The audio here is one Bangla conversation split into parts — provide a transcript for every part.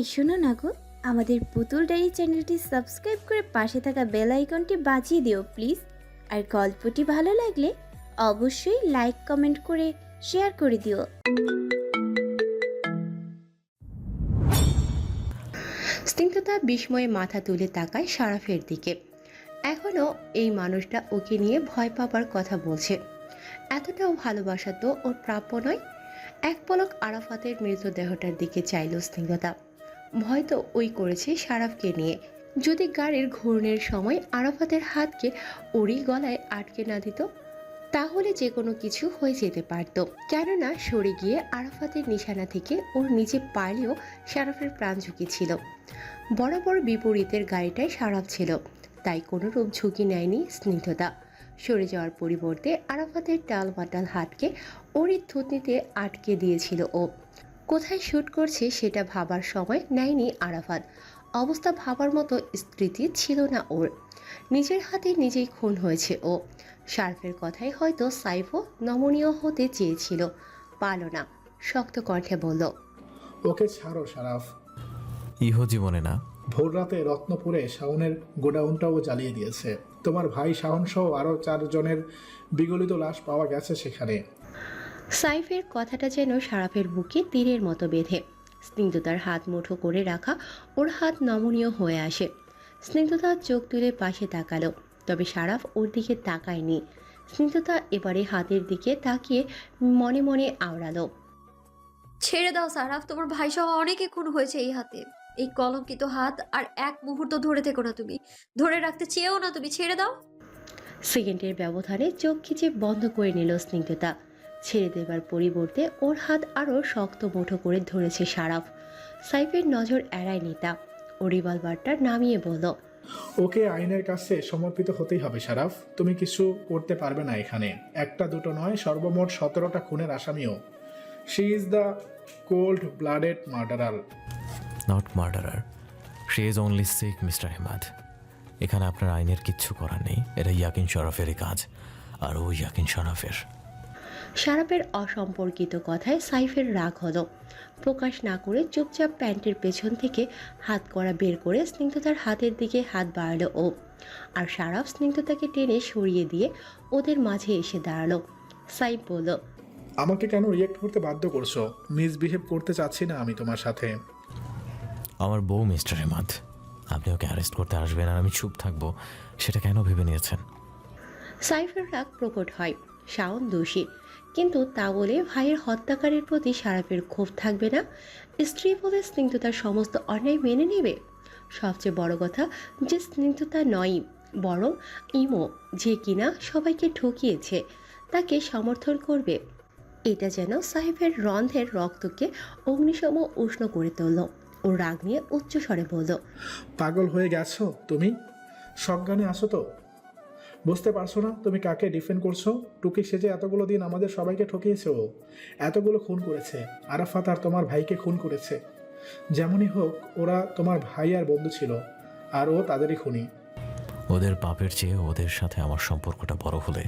এই শোনো না গো, আমাদের পুতুল ডায়েরি চ্যানেলটি সাবস্ক্রাইব করে পাশে থাকা বেল আইকনটি বাজিয়ে দিও, প্লিজ। আর গল্পটি ভালো লাগলে অবশ্যই লাইক, কমেন্ট করে শেয়ার করে দিও। স্নিগ্ধতা বিস্ময়ে মাথা তুলে তাকায় সারাফের দিকে। এখনও এই মানুষটা ওকে নিয়ে ভয় পাবার কথা বলছে। এতটাও ভালোবাসা তো ওর প্রাপ্য নয়। এক পলক আরাফাতের মৃতদেহটার দিকে চাইল স্নিগ্ধতা। ভয় তো ওই করেছে সারাফকে নিয়ে। যদি গাড়ির ঘূর্ণের সময় আরাফাতের হাতকে ওরই গলায় আটকে না দিত, তাহলে যে কোনো কিছু হয়ে যেতে পারত। কেননা সরে গিয়ে আরাফাতের নিশানা থেকে ওর নিচে পারলেও সারাফের প্রাণ ঝুঁকি ছিল। বরাবর বিপরীতের গাড়িটায় সারাফ ছিল। তাই কোনোরূপ ঝুঁকি নেয়নি স্নিগ্ধতা। সরে যাওয়ার পরিবর্তে আরাফাতের টালমাটাল হাতকে ওরই থুতনিতে আটকে দিয়েছিল ও। কোথায় শ্যুট করছে সেটা ভাবার সময় নেয়নি আরাফাত। অবস্থা ভাবার মতো স্মৃতি ছিল না ওর। নিজের হাতে নিজেই খুন হয়েছে ও। শার্ফের কথাই হয়তো সাইফও নমনীয় হতে চেয়েছিল। পারল না শক্ত কণ্ঠে বলল ওকে ছাড়ো সারাফ। ইহ জীবনে না। ভোর রাতে রত্নপুরে শাওনের গোডাউনটাও জ্বালিয়ে দিয়েছে। তোমার ভাই শাওন সহ আরও চারজনের বিগলিত লাশ পাওয়া গেছে সেখানে। সাইফের কথাটা যেন সারাফের বুকে তীরের মতো বেঁধে। স্নিগ্ধতার হাত মুঠো করে রাখা ওর হাত নমনীয় হয়ে আসে। স্নিগ্ধতা চোখ তুলে পাশে তাকালো তবে সারাফ ওর দিকে তাকায়নি। স্নিগ্ধতা এবারে হাতের দিকে তাকিয়ে মনে মনে আওড়ালো। ছেড়ে দাও সারাফ তোমার ভাই সহ অনেকে খুন হয়েছে এই হাতে। এই কলঙ্কিত হাত আর এক মুহূর্ত ধরে থেকো না তুমি। ধরে রাখতে চেয়েও না তুমি ছেড়ে দাও। সেকেন্ডের ব্যবধানে চোখ খিচে বন্ধ করে নিল স্নিগ্ধতা। ছেড়ে দেবার পরিবর্তে ওর হাত আরও শক্ত মুঠো করে ধরেছে সারাফ। সাইফের নজর এড়ায়নি তা ও রিভলভারটা নামিয়ে বলল ওকে আইনের কাছে সমর্পিত হতেই হবে সারাফ। তুমি কিছু করতে পারবে না এখানে। একটা দুটো নয় সর্বমোট সতেরোটা খুনের আসামিও। She is the cold blooded murderer not murderer she is only sick mister Hemad এখানে আপনার আইনের কিচ্ছু করার নেই। এটা ইয়াকিন শরফেরই কাজ আর ও ইয়াকিন শরফের। সারাফের অসম্পর্কিত কথায় সাইফের রাগ হলো। প্রকাশ না করে চুপচাপ প্যান্টের পেছন থেকে হাত করা বের করে স্নিগ্ধতার হাতের দিকে হাত বাড়ালো ও। আর সারাফ স্নিগ্ধতাকে টেনে সরিয়ে দিয়ে ওদের মাঝে এসে দাঁড়াল। সাইফ বলল আমাকে কেন রিয়েক্ট করতে বাধ্য করছ? মিসবিহেভ করতে চাচ্ছি না আমি তোমার সাথে। আমার বউ মিস্টার হেমাদ আপনি ওকে অ্যারেস্ট করতে আসবেন আর আমি চুপ থাকব সেটা কেন ভেবে নিয়েছেন? সাইফের রাগ প্রকট হয়। শাওন দোষী। কিন্তু তা বলে ভাইয়ের হত্যাকারীর প্রতি সারাফের ক্ষোভ থাকবে না। স্ত্রী বলে স্নিগ্ধতার সমস্ত অন্যায় মেনে নেবে। সবচেয়ে বড় কথা যে স্নিগ্ধতা নয়, বরং ইমো, যে কিনা সবাইকে ঠকিয়েছে, তাকে সমর্থন করবে। এটা যেন সাহেবের রন্ধের রক্তকে অগ্নিসম উষ্ণ করে তুলল ও রাগ নিয়ে উচ্চস্বরে বলল, পাগল হয়ে গেছো তুমি? সজ্ঞানে আসো তো? বুঝতে পারছ না তুমি কাকে ডিফেন্ড করছ? টুকি সেজে এতগুলো দিন আমাদের সবাইকে ঠকিয়েছে ও। এতগুলো খুন করেছে। আরাফাত আর তোমার ভাইকে খুন করেছে। যেমনই হোক ওরা তোমার ভাই আর বন্ধু ছিল আর ও তাদেরই খুনি। ওদের পাপের চেয়ে ওদের সাথে আমার সম্পর্কটা বড় হলে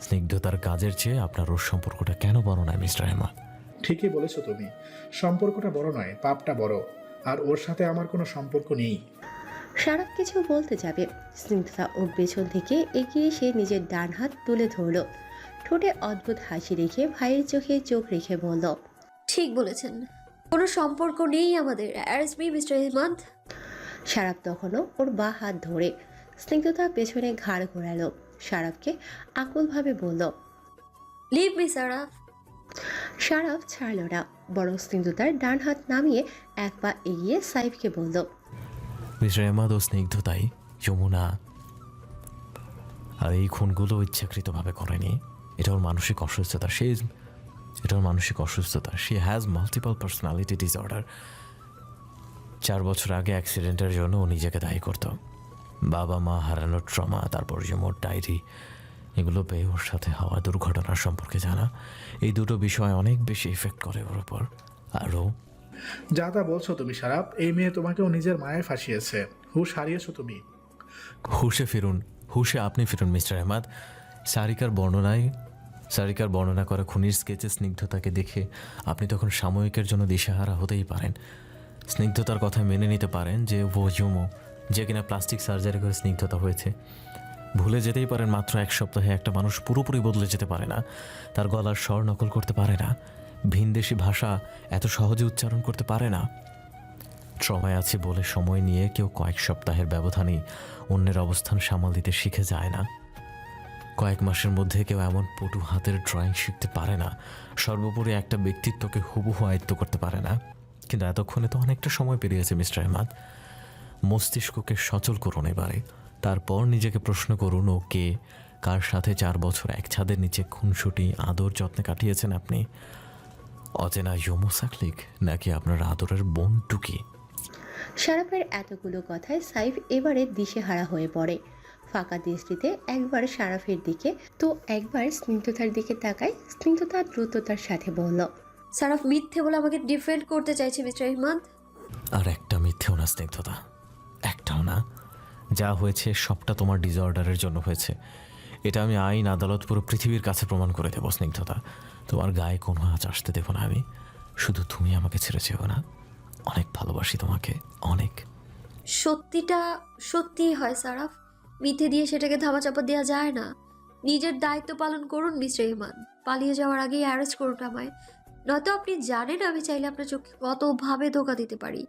স্নিগ্ধতার কাজের চেয়ে আপনার ওর সম্পর্কটা কেন বড় নয় মিস্টার হেমাদ ঠিকই বলেছ তুমি। সম্পর্কটা বড় নয় পাপটা বড়। আর ওর সাথে আমার কোনো সম্পর্ক নেই। সারাপ কিছু বলতে যাবে। স্নিগ্ধতা ওর পেছন থেকে এগিয়ে এসে নিজের ডান হাত তুলে ধরল। ঠোঁটে অদ্ভুত হাসি রেখে ভাইয়ের চোখে চোখ রেখে বলল ঠিক বলেছেন। কোনো সম্পর্ক নেই আমাদের। Arrest me mister Hemant. Sarap তখনও ওর বা হাত ধরে স্নিগ্ধতা পেছনে ঘাড় ঘোরালো। সারাপকে আকুলভাবে বলল লিভ মি সারাফ সারাপ ছাড়ল না বরং স্নিগ্ধতার ডান হাত নামিয়ে এক পা এগিয়ে সাইফকে বলল ও স্নিগ্ধতাই যমুনা আর এই খুনগুলো ইচ্ছাকৃতভাবে করেনি। এটা ওর মানসিক অসুস্থতা। সে এটা ওর মানসিক অসুস্থতা। She has multiple personality disorder চার বছর আগে অ্যাক্সিডেন্টের জন্য ও নিজেকে দায়ী করত। বাবা, মা হারানোর ট্রমা তারপর যেমন ডায়েরি। এগুলো পেয়ে ওর সাথে হওয়া দুর্ঘটনার সম্পর্কে জানা। এই দুটো বিষয় অনেক বেশি ইফেক্ট করে ওর ওপর আরও যা তা বলছো তুমি, সারাপ, এই মেয়ে তোমাকেও নিজের মায়ের ফাঁসিয়েছে। হুশ হারিয়েছো তুমি। হুশে ফিরুন, হুশে আপনি ফিরুন, মিস্টার আহমাদ। সারিকার বর্ণনায়, সারিকার বর্ণনা করা খুনির স্কেচে স্নিগ্ধতাকে দেখে আপনি তখন সাময়িকের জন্য দিশেহারা হতেই পারেন। স্নিগ্ধতার কথা মেনে নিতে পারেন যে, ও ইউমো যে কিনা প্লাস্টিক সার্জারি করে স্নিগ্ধতা হয়েছে। ভুলে যেতেই পারেন মাত্র এক সপ্তাহে একটা মানুষ পুরোপুরি বদলে যেতে পারে না। তার গলার স্বর নকল করতে পারে না। ভিনদেশি ভাষা এত সহজে উচ্চারণ করতে পারে না। ট্রমায় আছে বলে সময় নিয়ে কেউ কয়েক সপ্তাহের ব্যবধানে অন্যের অবস্থান সামাল দিতে শিখে যায় না। কয়েক মাসের মধ্যে কেউ এমন পটু হাতের ড্রয়িং শিখতে পারে না। সর্বোপরি একটা ব্যক্তিত্বকে হুবহু আয়ত্ত করতে পারে না। কিন্তু এতক্ষণে তো অনেকটা সময় পেরিয়েছে, মিস্টার আহমাদ। মস্তিষ্ককে সচল করুন এবারে। তারপর নিজেকে প্রশ্ন করুন ও কে কার সাথে চার বছর এক ছাদের নিচে খুনসুটি আদর যত্নে কাটিয়েছেন আপনি? অচেনা ইয়মো সাকলিক নাকি আপনার আদরের বোন টুকি? শারাফের এতগুলো কথায় সাইফ এবারে দিশেহারা হয়ে পড়ে। ফাঁকা দৃষ্টিতে একবার শারাফের দিকে তো একবার স্নিগ্ধতার দিকে তাকায় স্নিগ্ধতা দ্রুততার সাথে বলল সারাফ মিথ্যে বলে আমাকে ডিফেন্ড করতে চাইছে মিস্টার ইহমাদ আর একটা মিথ্যেও না স্নিগ্ধতা একটাও না। যা হয়েছে সবটা তোমার ডিসঅর্ডারের জন্য হয়েছে। এটা আমি আইন আদালত পুরো পৃথিবীর কাছে প্রমাণ করে দেবো স্নিগ্ধতা। তোমার গায়ে কোনো আঁচ আসতে দেবো না আমি। শুধু তুমি আমাকে ছেড়ে যেও না। অনেক ভালোবাসি তোমাকে অনেক। সত্যিটা সত্যিই হয় সারাফ। মিথ্যে দিয়ে সেটাকে ধামাচাপা দেওয়া যায় না। নিজের দায়িত্ব পালন করুন মিস্টার ইমান পালিয়ে যাওয়ার আগেই অ্যারেস্ট করুন আমায়। নয়তো আপনি জানেন আমি চাইলে আপনার চোখে কতভাবে ধোকা দিতে পারি।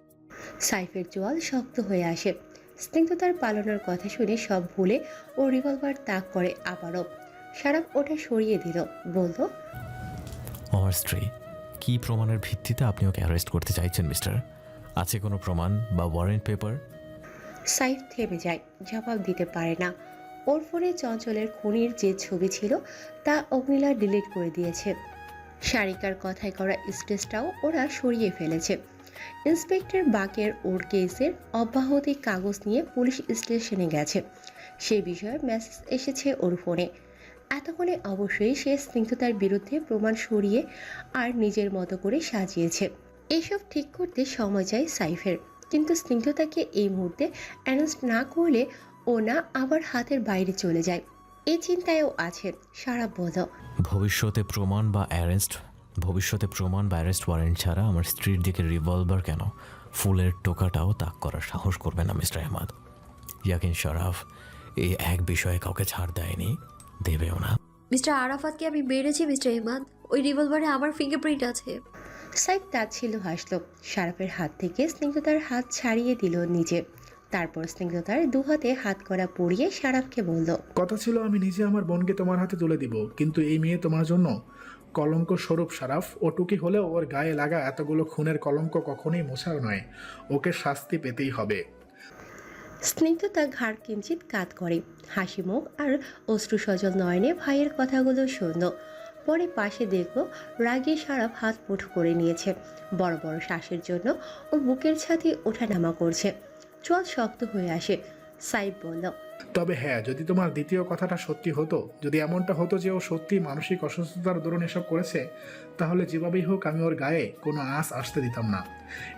সাইফের জোয়াল শক্ত হয়ে আসে। স্নিগ্ধতার পালানোর কথা শুনে সব ভুলে ও রিভলভার তাক করে আবারও। শারাফ ওটা সরিয়ে দিল বলল আমার স্ত্রী কী প্রমাণের ভিত্তিতে আপনি ওকে অ্যারেস্ট করতে চাইছেন মিস্টার আছে কোনো প্রমাণ বা ওয়ারেন্ট পেপার সাইফ থেমে যায় জবাব দিতে পারে না। ওর ফোনে চঞ্চলের খুনির যে ছবি ছিল তা অগ্নিলা ডিলিট করে দিয়েছে। সারিকার কথায় করা স্টেজটাও ওরা সরিয়ে ফেলেছে। ইন্সপেক্টর বাকের ওর কেসের অব্যাহতি কাগজ নিয়ে পুলিশ স্টেশনে গেছে। সে বিষয়ে মেসেজ এসেছে ওর ফোনে। এতক্ষণে অবশ্যই সে স্নিগ্ধতার বিরুদ্ধে প্রমাণ সরিয়ে আর নিজের মতো করে সাজিয়েছে। এসব ঠিক করতে সময় যায় সাইফের। কিন্তু স্নিগ্ধতাকে এই মুহূর্তে অ্যানাউন্স না করলে ও না আবার হাতের বাইরে চলে যায়। এই চিন্তায়ও আছে সারা বল ভবিষ্যতে প্রমাণ বা অ্যারেস্ট ভবিষ্যতে প্রমাণ বা অ্যারেস্ট ওয়ারেন্ট ছাড়া আমার স্ত্রীর দিকে রিভলভার কেন? ফুলের টোকাটাও তাক করার সাহস করবে না মিস্টার আহমদ। ইয়াকিন শরাফ এই এক বিষয়ে কাউকে ছাড় দেয়নি দেবেও না। মিস্টার আরাফাতকে আমি মেরেছি মিস্টার ইহমাদ ওই রিভলভারে আমার ফিঙ্গারপ্রিন্ট আছে। সাইফ তাচ্ছিল হাসলো। সারাফের হাত থেকে স্নিগ্ধতার হাত ছাড়িয়ে দিল নিজে। তারপর স্নিগ্ধতার দু হাতে হাত করা পরিয়ে সারাফকে বলল কথা ছিল আমি নিজে আমার বোনকে তোমার হাতে তুলে দিব কিন্তু এই মেয়ে তোমার জন্য কলঙ্ক স্বরূপ সারাফ ও টুকি হলেও ওর গায়ে লাগা এতগুলো খুনের কলঙ্ক কখনোই মোছার নয়। ওকে শাস্তি পেতেই হবে। স্নিগ্ধতা ঘাড় কিঞ্চিত কাত করে। হাসি মুখ আর অশ্রু সজল নয়নে ভাইয়ের কথাগুলো শুনল পরে পাশে দেখল, রাগে সারাফ হাত মুঠো করে নিয়েছে। বড় বড় শ্বাসের জন্য ওর বুকের ছাতি ওঠানামা করছে। চল শক্ত হয়ে আসে। সাইব বলল তবে হ্যাঁ যদি তোমার দ্বিতীয় কথাটা সত্যি হতো, যদি এমনটা হতো যে ও সত্যি মানসিক অসুস্থতার দরুন এসব করেছে, তাহলে যেভাবেই হোক আমি ওর গায়ে কোনো আঁচ আসতে দিতাম না।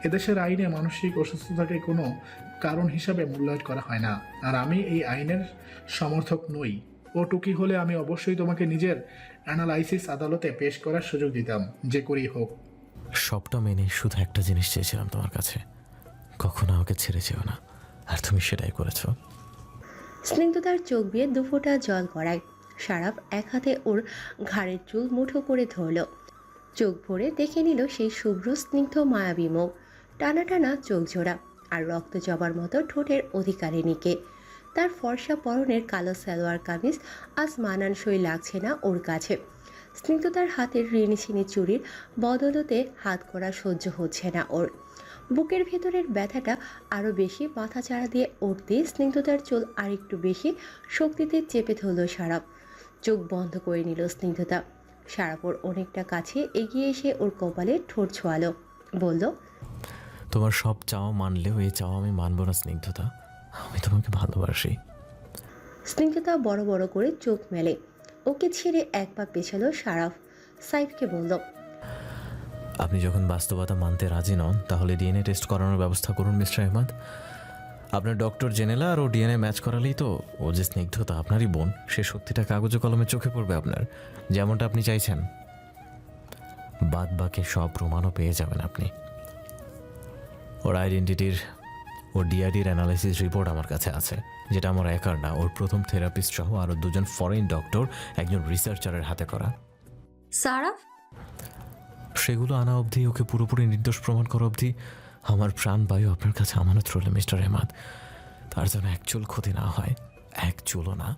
এদেশের আইনে মানসিক অসুস্থতাকে কোনো কারণ হিসাবে মূল্যায়ন করা হয় না। আর আমি এই আইনের সমর্থক নই। ও টুকি হলে আমি অবশ্যই তোমাকে নিজের অ্যানালাইসিস আদালতে পেশ করার সুযোগ দিতাম, যে করেই হোক। সবটা মেনে শুধু একটা জিনিস চেয়েছিলাম তোমার কাছে। কখনো আমাকে ছেড়ে যেও না। আর তুমি সেটাই করেছ। স্নিগ্ধতার চোখ দিয়ে দুফোঁটা জল গড়ায়। সারাফ এক হাতে ওর ঘাড়ের চুল মুঠো করে ধরল। চোখ ভরে দেখে নিল সেই শুভ্র, স্নিগ্ধ, মায়াবী মুখ। টানা টানা চোখ জোড়া আর রক্ত জবার মতো ঠোঁটের অধিকারিণীকে। তার ফর্সা পরনের কালো সালোয়ার কামিজ আজ মানানসই লাগছে না ওর কাছে। স্নিগ্ধতার হাতের ঋণিছিনি চুরির বদলতে হাত করা সহ্য হচ্ছে না ওর। বুকের ভেতরের ব্যথাটা আরও বেশি মাথা চাড়া দিয়ে উঠতে স্নিগ্ধতার চুল আরেকটু বেশি শক্তিতে চেপে ধরল সারাপ চোখ বন্ধ করে নিল স্নিগ্ধতা। সারাপর অনেকটা কাছে এগিয়ে এসে ওর কপালে ঠোঁট ছোয়ালো। বলল তোমার সব চাওয়া মানলেও এই চাওয়া আমি মানব না স্নিগ্ধতা। আমি তোমাকে ভালোবাসি। স্নিগ্ধতা বড় বড় করে চোখ মেলে। ওকে ছেড়ে এক পা পেছালো সারাফ। সাইফকে বলল আপনি যখন বাস্তবতা মানতে রাজি নন, তাহলে ডিএনএ টেস্ট করানোর ব্যবস্থা করুন, মিস্টার আহমদ। আপনার ডক্টর জেনেলা আর ও ডিএনএ ম্যাচ করালেই তো ও যে স্নিগ্ধতা আপনারই বোন, সে সত্যিটা কাগজে কলমে চোখে পড়বে আপনার। যেমনটা আপনি চাইছেন। বাদ বাকি সব প্রমাণও পেয়ে যাবেন আপনি। ওর আইডেন্টিটির ওর ডিআইডির অ্যানালাইসিস রিপোর্ট আমার কাছে আছে, যেটা আমার একার না, ওর প্রথম থেরাপিস্ট সহ আরও দুজন ফরেন ডক্টর, একজন রিসার্চারের হাতে করা। সারাফ সেগুলো আনা অবধি, ওকে পুরোপুরি নির্দোষ প্রমাণ করা অবধি, আমার প্রাণবায়ু আপনার কাছে আমানত রইল, মিস্টার হেমাদ তার যেন এক চুল ক্ষতি না হয়, এক চুলও না।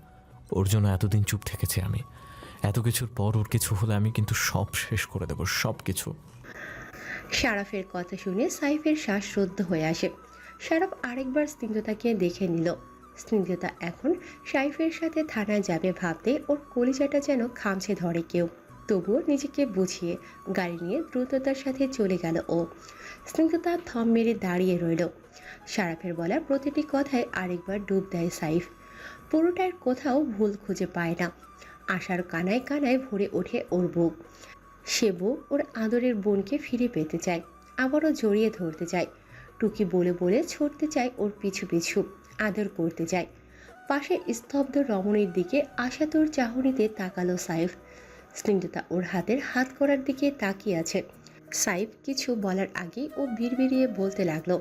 ওর জন্য এতদিন চুপ থেকেছি আমি। এত কিছুর পর ওর কিছু হলে আমি কিন্তু সব শেষ করে দেবো, সব কিছু। শারাফের কথা শুনে সাইফের শ্বাস রুদ্ধ হয়ে আসে। শারাফ আরেকবার স্নিগ্ধতাকে দেখে নিল। স্নিগ্ধতা এখন সাইফের সাথে থানায় যাবে ভাবতে ওর কলিজাটা যেন খামছে ধরে কেউ। তবুও নিজেকে বুঝিয়ে গাড়ি নিয়ে দ্রুততার সাথে চলে গেল ও। স্নিগ্ধতা থম মেরে দাঁড়িয়ে রইল। শারাফের বলা প্রতিটি কথায় আরেকবার ডুব দেয় সাইফ। পুরোটার কোথাও ভুল খুঁজে পায় না। আশার কানায় কানায় ভরে ওঠে ওর বুক। সে বউ ওর আদরের বোনকে ফিরে পেতে চায়, আবারও জড়িয়ে ধরতে চায়। টুকি বলে বলে ছুটতে চায় ওর পিছু পিছু, আদর করতে চায়। পাশে স্তব্ধ রমণীর দিকে আশাতুর চাহনিতে তাকালো সাইফ। স্নিগ্ধতা ওর হাতের হাত করার দিকে তাকিয়ে আছে। সাইফ কিছু বলার আগেই ও বিড়বিড়িয়ে বলতে লাগল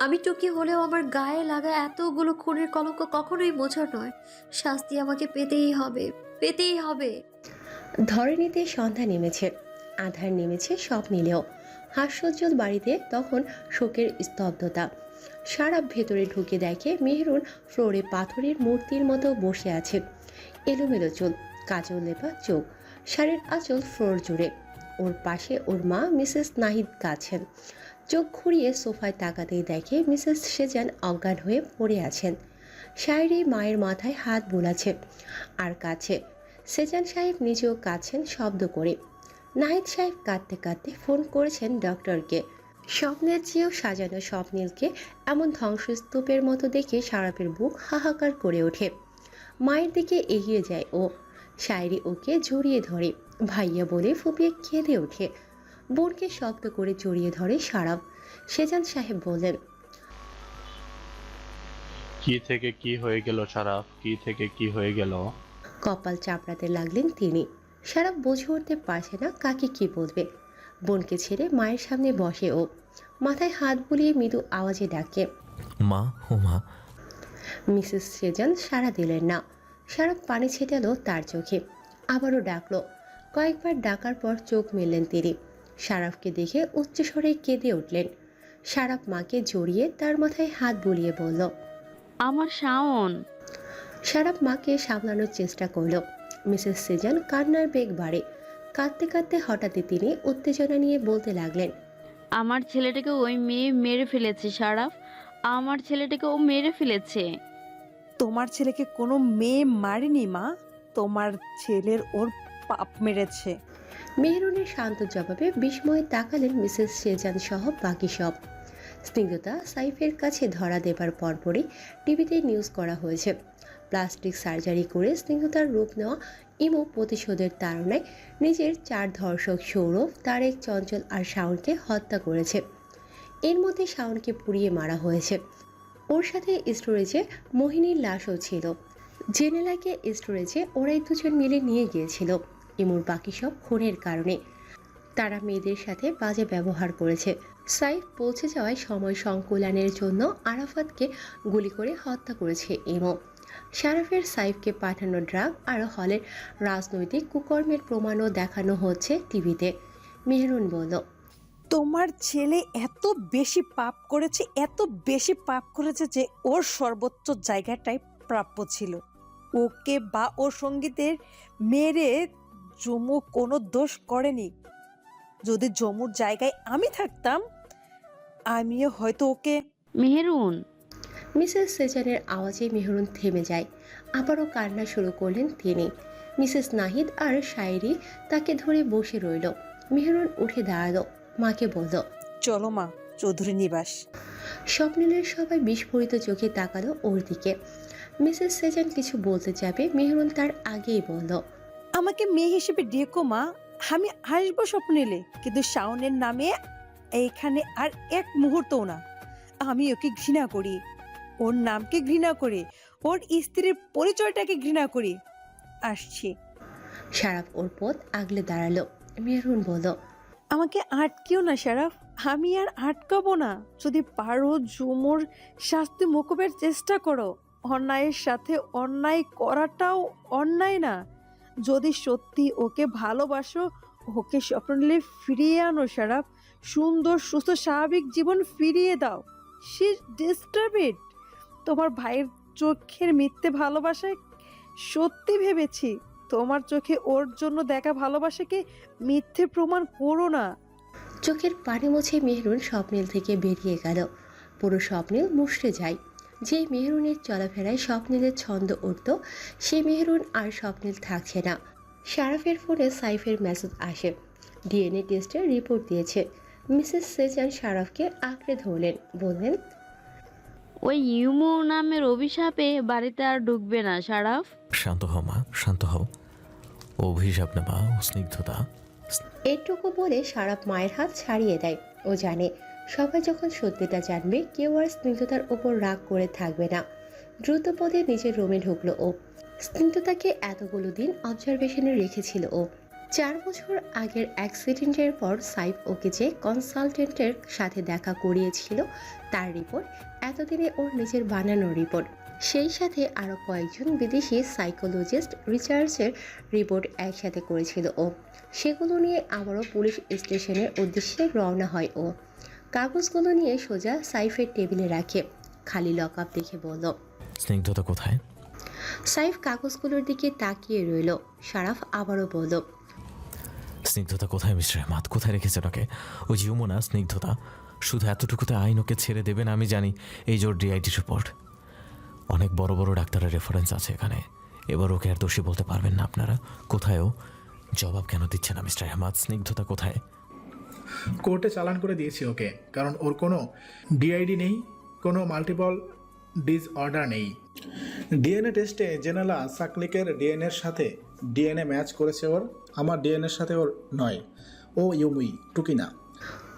আমি টুকি হলেও আমার গায়ে লাগা এতগুলো খুনের কলঙ্ক কখনোই মোছার নয়। শাস্তি আমাকে পেতেই হবে পেতেই হবে। ধরণীতে সন্ধ্যা নেমেছে। আধার নেমেছে সব নিলেও। হাস্যোজ্জ্বল বাড়িতে তখন শোকের স্তব্ধতা। সারা ভেতরে ঢুকে দেখে মেহরুন ফ্লোরে পাথরের মূর্তির মতো বসে আছে। এলোমেলো চুল। কাজল লেপা চোখ, শাড়ির আঁচল ফ্লোর জুড়ে। ওর পাশে ওর মা, মিসেস নাহিদ কাছেন। চোখ ঘুরিয়ে সোফায় তাকাতেই দেখে মিসেস সেজান অজ্ঞান হয়ে পড়ে আছেন। শায়রি মায়ের মাথায় হাত বোলাছে আর কাছে। সেজান সাহেব নিজেও কাছেন শব্দ করে। নাহিদ সাহেব কাঁদতে কাঁদতে ফোন করেছেন ডক্টরকে। স্বপ্নের চেয়েও সাজানো স্বপ্নীলকে এমন ধ্বংসস্তূপের মতো দেখে সারাপের বুক হাহাকার করে ওঠে। মায়ের দিকে এগিয়ে যায় ও শায়রি ওকে জড়িয়ে ধরে। ভাইয়া বলে ফুপিয়ে কেঁদে ওঠে। বোনকে শক্ত করে জড়িয়ে ধরে সারাপ সেজান সাহেব বললেন কি থেকে কি হয়ে গেল সারাফ? কি থেকে কি হয়ে গেল? কপাল চাপড়াতে লাগলেন তিনি। সারা বুঝে উঠতে পারছে না কাকে কি বলবে। বোনকে ছেড়ে মায়ের সামনে বসে ও মাথায় হাত বুলিয়ে মৃদু আওয়াজে ডাকে মা ও মা। মিসেস সেজান সাড়া দিলেন না। সারা পানি ছেটালো তার চোখে। আবারও ডাকলো। কয়েকবার ডাকার পর চোখ মেললেন তিনি। সারাফকে দেখে উচ্চস্বরে কেঁদে উঠলেন। সারাফ মাকে জড়িয়ে তার মাথায় হাত বুলিয়ে বলল আমার শাওন। সারাপ মাকে সামলানোর চেষ্টা করল। মিসেস সেজান কান্নার বেগ বাড়ে। কাঁদতে কাঁদতে হঠাৎই তিনি উত্তেজনা নিয়ে বলতে লাগলেন আমার ছেলেটাকে ওই মেয়ে মেরে ফেলেছে সারাফ আমার ছেলেটাকে ও মেরে ফেলেছে। তোমার ছেলেকে কোনো মেয়ে মারেনি মা? তোমার ছেলের ওর পাপ মেরেছে। মেহরুনের শান্ত জবাবে বিস্ময়ে তাকালেন মিসেস সেজান সহ বাকি সব। স্নিগ্ধতা সাইফের কাছে ধরা দেবার পরপরই টিভিতে নিউজ করা হয়েছে। প্লাস্টিক সার্জারি করে স্নিগ্ধতার রূপ নেওয়া ইমো প্রতিশোধের তাড়নায় নিজের চার ধর্ষক সৌরভ, তারেক, চঞ্চল আর শাওনকে হত্যা করেছে। এর মধ্যে শাওনকে পুড়িয়ে মারা হয়েছে। ওর সাথে স্টোরেজে মোহিনীর লাশও ছিল। জেনেলাকে স্টোরেজে ওরাই দুজন মিলে নিয়ে গিয়েছিল। ইমুর বাকি সব খুনের কারণে। তারা মেয়েদের সাথে বাজে ব্যবহার করেছে। সাইফ পৌঁছে যাওয়ায় সময় সংকুলানের জন্য আরাফাতকে গুলি করে হত্যা করেছে ইমো। শারাফের সাইফকে পাঠানো ড্রাগ আর হলের রাজনৈতিক কুকর্মের প্রমাণও দেখানো হচ্ছে টিভিতে। মেহরুন বলল তোমার ছেলে এত বেশি পাপ করেছে এত বেশি পাপ করেছে যে ওর সর্বোচ্চ জায়গাটাই প্রাপ্য ছিল। ওকে বা ওর সঙ্গীতের মেরে জমু কোনো দোষ করেনি। যদি জমুর জায়গায় আমি থাকতাম আমিও হয়তো ওকে মেহেরুন। মিসেস সেজানের আওয়াজে মেহরুন থেমে যায়। আবারও কান্না শুরু করলেন তিনি। মিসেস নাহিদ আর শায়রি তাকে ধরে বসে রইল। মেহরুন উঠে দাঁড়াল। মাকে বলল চলো মা চৌধুরী নিবাস। স্বপ্নিলের সবাই বিস্ফোরিত চোখে তাকালো ওর দিকে। মিসেস সেজান কিছু বলতে যাবে মেহরুন তার আগেই বলল আমাকে মেয়ে হিসেবে ডেকো মা আমি আসব স্বপ্নিলে কিন্তু শাওনের নামে এইখানে আর এক মুহূর্তও না। আমি ওকে ঘৃণা করি ওর নামকে ঘৃণা করি ওর স্ত্রীর পরিচয়টাকে ঘৃণা করি। আসছি। সারাফ ওর পথ আগলে দাঁড়াল। মেহরুন বলল আমাকে আটকেও না শারাফ আমি আর আটকাবো না। যদি পারো ঝুমুর শাস্তি মুকুবের চেষ্টা করো। অন্যায়ের সাথে অন্যায় করাটাও অন্যায় না। যদি সত্যি ওকে ভালোবাসো, ওকে স্বপ্নলে ফিরিয়ে আনো সারাপ সুন্দর, সুস্থ, স্বাভাবিক জীবন ফিরিয়ে দাও। সে ডিস্টার্বেড। তোমার ভাইয়ের চোখের মিথ্যে ভালোবাসায় সত্যি ভেবেছি। তোমার চোখে ওর জন্য দেখা ভালোবাসাকে মিথ্যে প্রমাণ করো না? চোখের পানি মুছে মেহরুন স্বপ্নিল থেকে বেরিয়ে গেল। পুরো স্বপ্নিল মুষড়ে যায়। যে মেহরুনের চলাফেরায় স্বপ্নিলের ছন্দ উঠত সে মেহরুন আর স্বপ্নিল থাকছে না। শারাফের ফোনে সাইফের মেসেজ আসে। ডিএনএ টেস্টের রিপোর্ট দিয়েছে। মিসেস সেজান শারাফকে আঁকড়ে ধরলেন। বললেন ওই ইউমো নামের অভিশাপে বাড়িতে আর ঢুকবে না সারাফ শান্ত হও মা শান্ত হও। অভিশাপ ও স্নিগ্ধতা। এটুকু বলে শারাপ মায়ের হাত ছাড়িয়ে দেয়। ও জানে, সবাই যখন সত্যিটা জানবে, কেউ আর স্নিগ্ধতার ওপর রাগ করে থাকবে না। দ্রুত পদে নিজের রুমে ঢুকলো ও। স্নিগ্ধতাকে এতগুলো দিন অবজারভেশনে রেখেছিল ও। চার বছর আগের অ্যাক্সিডেন্টের পর সাইফ ওকে যে কনসালটেন্টের সাথে দেখা করিয়েছিল, তার রিপোর্ট এতদিনে ওর নিজের বানানো রিপোর্ট সেই সাথে আরও কয়েকজন বিদেশি সাইকোলজিস্ট রিসার্চের রিপোর্ট একসাথে করেছিল ও। সেগুলো নিয়ে আবারও পুলিশ স্টেশনের উদ্দেশ্যে রওনা হয় ও। কাগজগুলো নিয়ে সোজা সাইফের টেবিলে রাখে। খালি লক আপ দেখে বলল স্নিগ্ধতা কোথায়? সাইফ কাগজগুলোর দিকে তাকিয়ে রইল। শারাফ আবারও বলল স্নিগ্ধতা কোথায় মিস্টার আহমাদ? কোথায় রেখেছে ওকে? ওই যমুনা স্নিগ্ধতা। শুধু এতটুকুতে আইন ওকে ছেড়ে দেবেন আমি জানি। এই জোর ডিআইটি রিপোর্ট অনেক বড় বড় ডাক্তারের রেফারেন্স আছে এখানে। এবার ওকে আর দোষী বলতে পারবেন না আপনারা। কোথায়ও? জবাব কেন দিচ্ছে না মিস্টার আহমাদ? স্নিগ্ধতা কোথায়? কোর্টে চালান করে দিয়েছি ওকে। কারণ ওর কোনো ডিআইডি নেই কোনো মাল্টিপল ডিসঅর্ডার নেই। ডিএনএ টেস্টে জেনালা সাকলিকের ডিএনএর সাথে ডিএনএ ম্যাচ করেছে ওর। আমার ডিএনএর সাথে ওর নয়। ও ইউমুই টুকিনা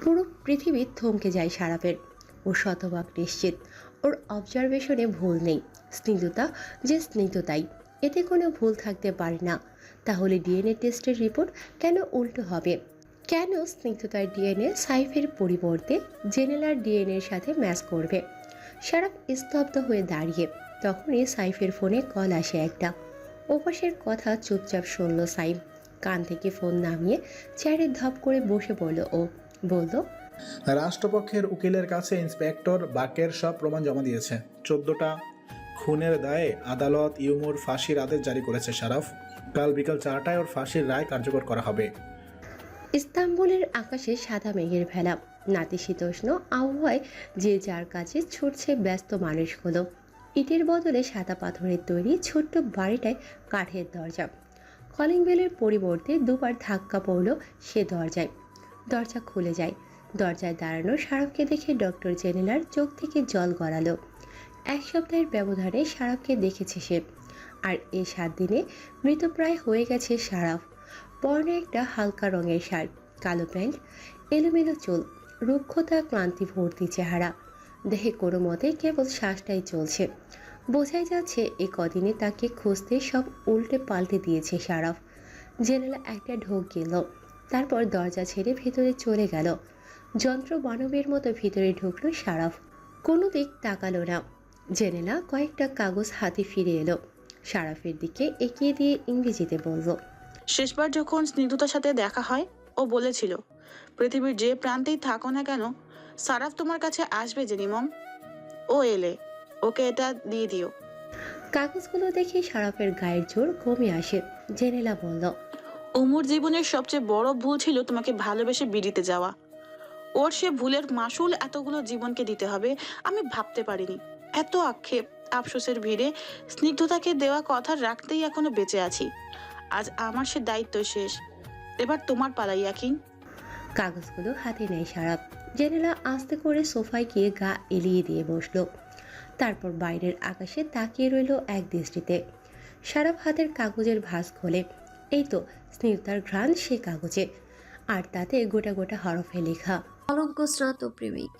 পুরো পৃথিবী থমকে যায় শারাপের ও শতভাগ নিশ্চিত। ওর অবজারভেশনে ভুল নেই। স্নিগ্ধতা যে স্নিগ্ধতাই, এতে কোনো ভুল থাকতে পারে না। তাহলে ডিএনএ টেস্টের রিপোর্ট কেন উল্টো হবে? কেন স্নিগ্ধতার ডিএনএ সাইফের পরিবর্তে জেনেলার ডিএনএর সাথে ম্যাচ করবে? শারাপ স্তব্ধ হয়ে দাঁড়িয়ে তখনই সাইফের ফোনে কল আসে একটা। ওপাশের কথা চুপচাপ শুনল সাইফ। কান থেকে ফোন নামিয়ে চেয়ারে ধপ করে বসে পড়ল ও। বলল রাষ্ট্রপক্ষের উকিলের কাছে ইন্সপেক্টর বাকের সব প্রমাণ জমা দিয়েছে। চোদ্দটা খুনের দায়ে আদালত ইউমুর ফাঁসির আদেশ জারি করেছে শারাফ কাল বিকাল চারটায় ওর ফাঁসির রায় কার্যকর করা হবে। ইস্তাম্বুলের আকাশে সাদা মেঘের ভেলা। নাতিশীতোষ্ণ আবহাওয়ায় যে যার কাছে ছুটছে ব্যস্ত মানুষগুলো। ইটের বদলে সাদা পাথরের তৈরি ছোট্ট বাড়িটায় কাঠের দরজা। কলিং বেলের পরিবর্তে দুবার ধাক্কা পড়ল সে দরজায়। দরজা খুলে যায়। দরজায় দাঁড়ানো শারাফকে দেখে ডক্টর জেনেলার চোখ থেকে জল গড়ালো। এক সপ্তাহের ব্যবধানে শারাফকে দেখেছে সে। আর এই সাত দিনে মৃতপ্রায় হয়ে গেছে শারাফ পরনে একটা হালকা রঙের শার্ট, কালো প্যান্ট, এলোমেলো চুল, রুক্ষতা, ক্লান্তি ভর্তি চেহারা। দেহে কোনো মতে কেবল শ্বাসটাই চলছে। বোঝাই যাচ্ছে এ কদিনে তাকে খুঁজতে সব উল্টে পাল্টে দিয়েছে শারাফ জেনেলা একটা ঢোক গেল, তারপর দরজা ছেড়ে ভেতরে চলে গেল। যন্ত্র মানবের মতো ভিতরে ঢুকলো সারাফ। কোনো দিক তাকালো না। জেনেলা কয়েকটা কাগজ হাতে ফিরে এলো। সারাফের দিকে এগিয়ে দিয়ে ইংরেজিতে বলল শেষবার যখন স্নিগ্ধতার সাথে দেখা হয় ও বলেছিল পৃথিবীর যে প্রান্তেই থাকো না কেন সারাফ তোমার কাছে আসবে জেনিমম ও এলে ওকে এটা দিয়ে দিও। কাগজগুলো দেখে সারাফের গায়ের জোর কমে আসে। জেনেলা বলল ওমর জীবনের সবচেয়ে বড় ভুল ছিল তোমাকে ভালোবেসে বিড়িতে যাওয়া। ওর সে ভুলের মাসুল এতগুলো জীবনকে দিতে হবে, আমি ভাবতে পারিনি। এত আক্ষেপ, আফসোসের ভিড়ে স্নিগ্ধতাকে দেওয়া কথা রাখতেই এখনও বেঁচে আছি। আজ আমার সে দায়িত্ব শেষ। এবার তোমার পালা, ইয়াকিন। কাগজগুলো হাতে নেয় সারাপ। জেনেলা আস্তে করে সোফায় গিয়ে গা এলিয়ে দিয়ে বসল। তারপর বাইরের আকাশে তাকিয়ে রইল এক দৃষ্টিতে। সারাপ হাতের কাগজের ভাঁজ খোলে। এই তো স্নিগ্ধার ঘ্রাণ সে কাগজে। আর তাতে গোটা গোটা হরফে লেখা। কলঙ্ক স্নাত প্রেমিক।